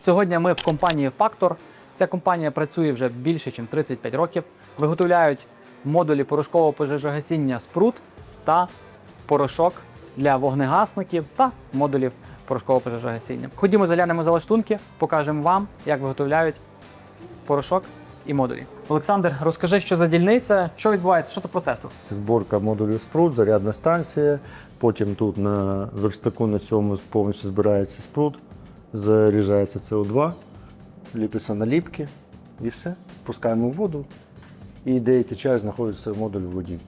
Сьогодні ми в компанії Factor. Ця компанія працює вже більше, ніж 35 років. Виготовляють модулі порошкового пожежогасіння спрут та порошок для вогнегасників та модулів порошкового пожежогасіння. Ходімо заглянемо за лаштунки, покажемо вам, як виготовляють порошок і модулі. Олександр, розкажи, що за дільниця, що відбувається, що це процес? Це зборка модулю спрут, зарядна станція. Потім тут на верстаку на цьому повністю збирається спрут, заряджається СО2, ліпиться наліпки і все. Пускаємо в воду. І деякий час знаходиться модуль в воді.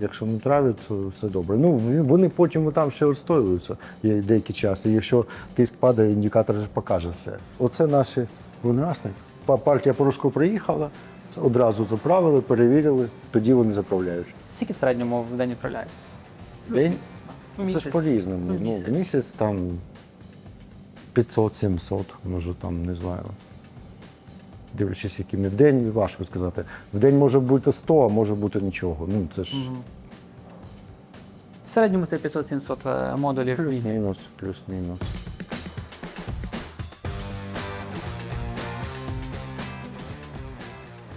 Якщо не травить, то все добре. Ну, вони потім там ще відстоюються деякий час. І якщо тиск падає, індикатор же покаже все. Оце наші вогнегасники. Па- Партія порошку приїхала, одразу заправили, перевірили, тоді вони заправляють. Скільки в середньому в день відправляють? День? Ну, Це ж по-різному. Ну, Ну, в місяць там 500-700, може там, не знаю. Дивлячись, якими в день важко сказати. В день може бути 100, а може бути нічого. Ну, це ж В середньому це 500-700 е, модулів в місяць. плюс-мінус, плюс-мінус.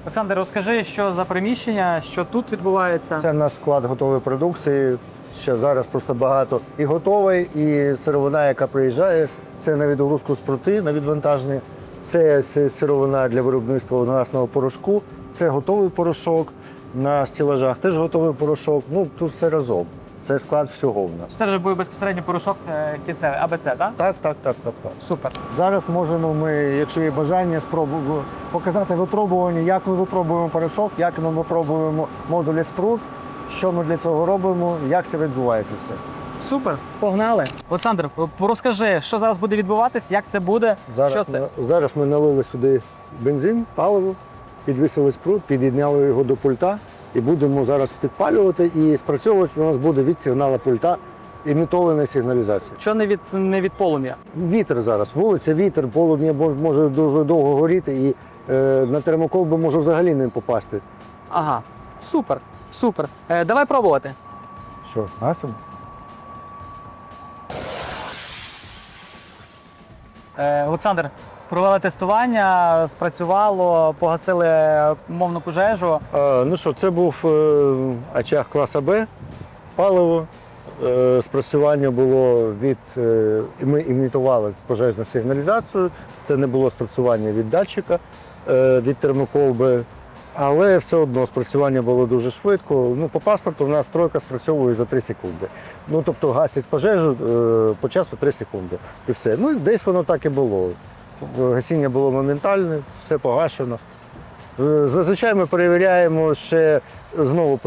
Олександр, розкажи, що за приміщення, що тут відбувається. Це наш склад готової продукції. Ще зараз просто багато і готовий, і сировина, яка приїжджає, це на відгрузку спрути, на відвантажні. Це сировина для виробництва одноразного порошку, це готовий порошок на стілажах, теж готовий порошок. Ну тут все разом. Це склад всього в нас. Це вже буде безпосередньо порошок е, кінцевий, АБЦ, так? Так, так, так, так, так. Супер. Зараз можемо ми, якщо є бажання, спробувати показати випробування, як ми випробуємо порошок, як ми випробуємо модулі спрут, що ми для цього робимо, як це відбувається все. Супер, погнали. Олександр, розкажи, що зараз буде відбуватись, як це буде, Зараз, що це? Ми, зараз ми налили сюди бензин, паливо, підвісили спрут, під'єднали його до пульта і будемо зараз підпалювати і спрацьовувати у нас буде від сигналу пульта імітована сигналізація. Що не від не від полум'я? Вітер зараз, вулиця, вітер, полум'я може дуже довго горіти і е, на термоколбу може взагалі не попасти. Ага, супер, супер. Е, давай пробувати. Що, гасимо? Е, Олександр, провели тестування, спрацювало, погасили мовну пожежу. А, ну що, це був е, очаг класа Б, паливо. Е, спрацювання було від. Е, ми імітували пожежну сигналізацію. Це не було спрацювання від датчика, е, від термоколби. Але все одно спрацювання було дуже швидко. Ну, по паспорту в нас тройка спрацьовує за 3 секунди. Ну, тобто гасять пожежу е, по часу 3 секунди. І все. Ну, десь воно так і було. Гасіння було моментальне, все погашено. Е, Зазвичай ми перевіряємо ще знову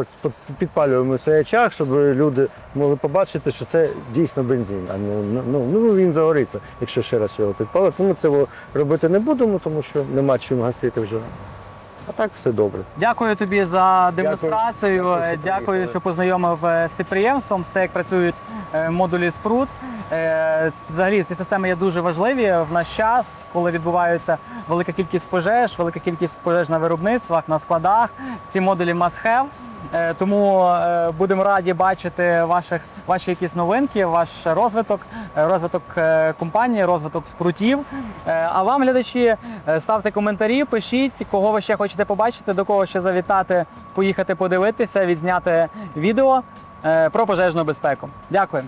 підпалюємо цей очаг, щоб люди могли побачити, що це дійсно бензин, а не ну, ну він загориться, якщо ще раз його підпалити. Ми цього робити не будемо, тому що нема чим гасити вже. А так все добре. Дякую тобі за демонстрацію. Дякую, Дякую, що познайомив е, з підприємством, з те, як працюють е, модулі спрут. Е, Взагалі ці системи є дуже важливі в наш час, коли відбувається велика кількість пожеж, велика кількість пожеж на виробництвах, на складах. Ці модулі must have. Е, Тому е, будемо раді бачити ваших, ваші якісь новинки, ваш розвиток, е, розвиток компанії, розвиток спрутів. А вам, глядачі, ставте коментарі, пишіть, кого ви ще хочете побачити, до кого ще завітати, поїхати подивитися, відзняти відео про пожежну безпеку. Дякую.